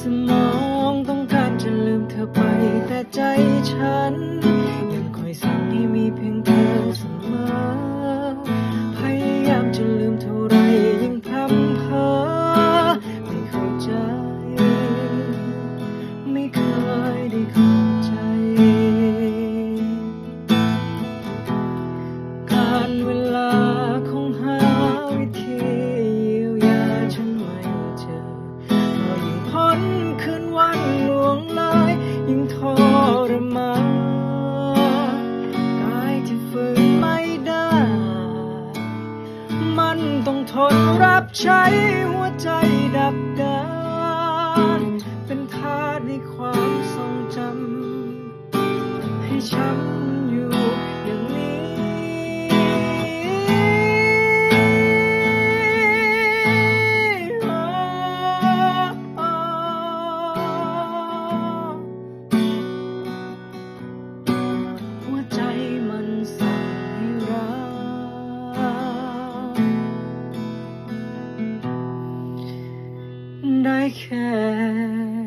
สมองต้องการจะลืมเธอไป แต่ใจฉัน ยังคอยสั่งให้มีเพียงเธอเสมอ พยายามจะลืมเท่าไรยังพร่ำเพ้อไม่เข้าใจ ไม่เคยได้เข้าใจ นต้องทนรับใช้หัวใจดับดานเป็นทาสในความทรงจำให้ฉัน ได้แค่เธอ